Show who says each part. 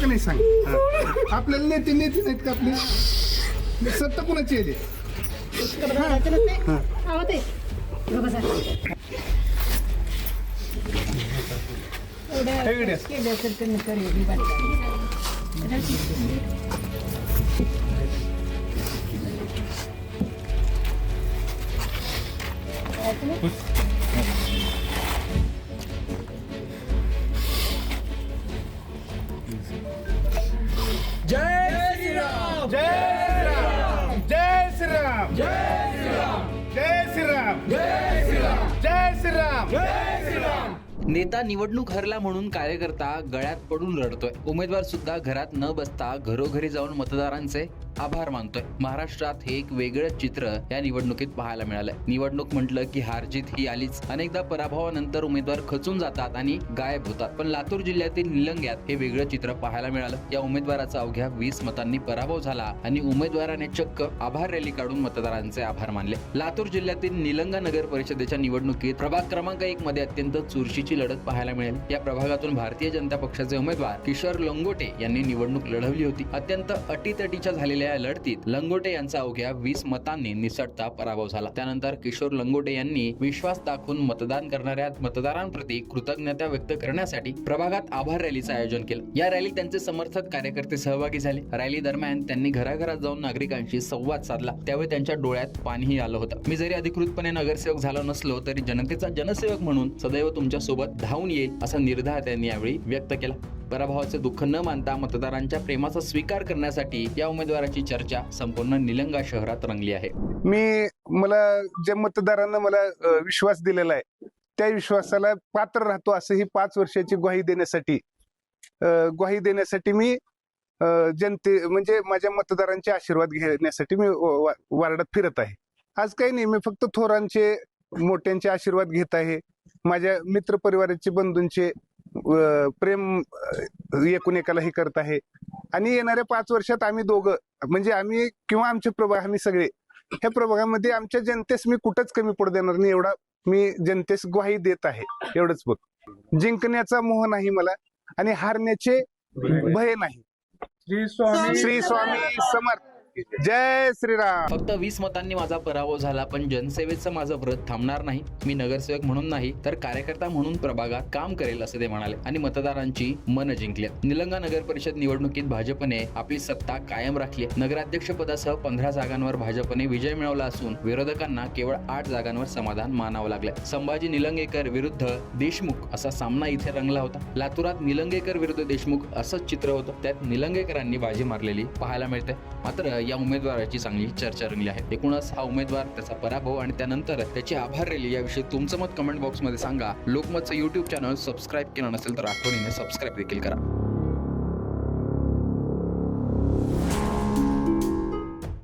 Speaker 1: का नाही सांग. हा. आपल्याला नेते नेते नाहीत का आपले? सत्ता कुणाची आहे ते?
Speaker 2: नेता निवडणूक हरला म्हणून कार्यकर्ता गळ्यात पडून रडतोय. उमेदवार सुद्धा घरात न बसता घरोघरी जाऊन मतदारांचे आभार मानतोय. महाराष्ट्रात हे एक वेगळं चित्र या निवडणुकीत पाहायला मिळालंय. निवडणूक म्हटलं की हारजीत ही आलीच. अनेकदा पराभवानंतर उमेदवार खचून जातात आणि गायब होतात. पण लातूर जिल्ह्यातील निलंग्यात हे वेगळं चित्र पाहायला मिळालं. या उमेदवाराचा अवघ्या वीस मतांनी पराभव झाला आणि उमेदवाराने चक्क आभार रॅली काढून मतदारांचे आभार मानले. लातूर जिल्ह्यातील निलंगा नगर परिषदेच्या निवडणुकीत प्रभाग क्रमांक एक मध्ये अत्यंत चुरशीची लढत पाहायला मिळेल. या प्रभागातून भारतीय जनता पक्षाचे उमेदवार किशोर लंगोटे यांनी निवडणूक लढवली होती. अत्यंत अटीतटीच्या झालेल्या या लढतीत लंगोटे यांचा अवघ्या वीस मतांनी निसटता पराभव झाला. त्यानंतर किशोर लंगोटे यांनी विश्वास दाखवून मतदान करणाऱ्या मतदारांप्रती कृतज्ञता व्यक्त करण्यासाठी प्रभागात आभार रॅलीचं आयोजन केलं. या रॅलीत त्यांचे समर्थक कार्यकर्ते सहभागी झाले. रॅली दरम्यान त्यांनी घराघरात जाऊन नागरिकांशी संवाद साधला. त्यावेळी त्यांच्या डोळ्यात पाणीही आलं होतं. मी जरी अधिकृतपणे नगरसेवक झालो नसलो तरी जनतेचा जनसेवक म्हणून सदैव तुमच्यासोबत धावून येईल असा निर्धार त्यांनी यावेळी व्यक्त केला. पराभवाचे दुःख न मानता मतदारांच्या प्रेमाचा स्वीकार करण्यासाठी या उमेदवाराची चर्चा संपूर्ण निलंगा शहरात रंगली आहे.
Speaker 1: मी मला ज्या मतदारांना मला विश्वास दिलेला आहे त्या विश्वासाला पात्र राहतो असं ही पाच वर्षाची ग्वाही देण्यासाठी. ग्वाही देण्यासाठी मी जनते म्हणजे माझ्या मतदारांचे आशीर्वाद घेण्यासाठी मी व- वार्डात फिरत आहे. आज काही नाही मी फक्त थोरांचे मोठ्यांचे आशीर्वाद घेत आहे. माझ्या मित्र परिवाराचे बंधूंचे प्रेम एकूण एकाला हे करत आहे. आणि येणाऱ्या पाच वर्षात आम्ही दोघं म्हणजे आम्ही किंवा आमचे प्रभाग आम्ही सगळे ह्या प्रभागामध्ये आमच्या जनतेस मी कुठंच कमी पडू देणार नाही एवढा मी जनतेस ग्वाही देत आहे एवढंच बोल. जिंकण्याचा मोह नाही मला आणि हारण्याचे भय नाही. श्री स्वामी समर्थ. जय श्रीराम.
Speaker 2: फक्त वीस मतांनी माझा पराभव झाला पण जनसेवेचं माझं व्रत थांबणार नाही. मी नगरसेवक म्हणून नाही तर कार्यकर्ता म्हणून प्रभागात काम करेल असे ते म्हणाले आणि मतदारांची मन जिंकली निलंगा नगर परिषद निवडणुकीत भाजपने आपली सत्ता कायम राखली नगराध्यक्ष पदासह पंधरा जागांवर भाजपने विजय मिळवला असून विरोधकांना केवळ आठ जागांवर समाधान मानावं लागलं संभाजी निलंगेकर विरुद्ध देशमुख असा सामना इथे रंगला होता. लातूरात निलंगेकर विरुद्ध देशमुख असंच चित्र होतं. त्यात निलंगेकरांनी बाजी मारलेली पाहायला मिळते. मात्र या उमेदवाराची चांगली चर्चा रंगली आहे. एकूणच हा उमेदवार त्याचा पराभव आणि त्यानंतर त्याची आभार रॅली याविषयी तुमचं मत कमेंट बॉक्समध्ये सांगा. लोकमतचं युट्यूब चॅनल सबस्क्राईब केलं नसेल तर आठवणीने सबस्क्राईब देखील करा.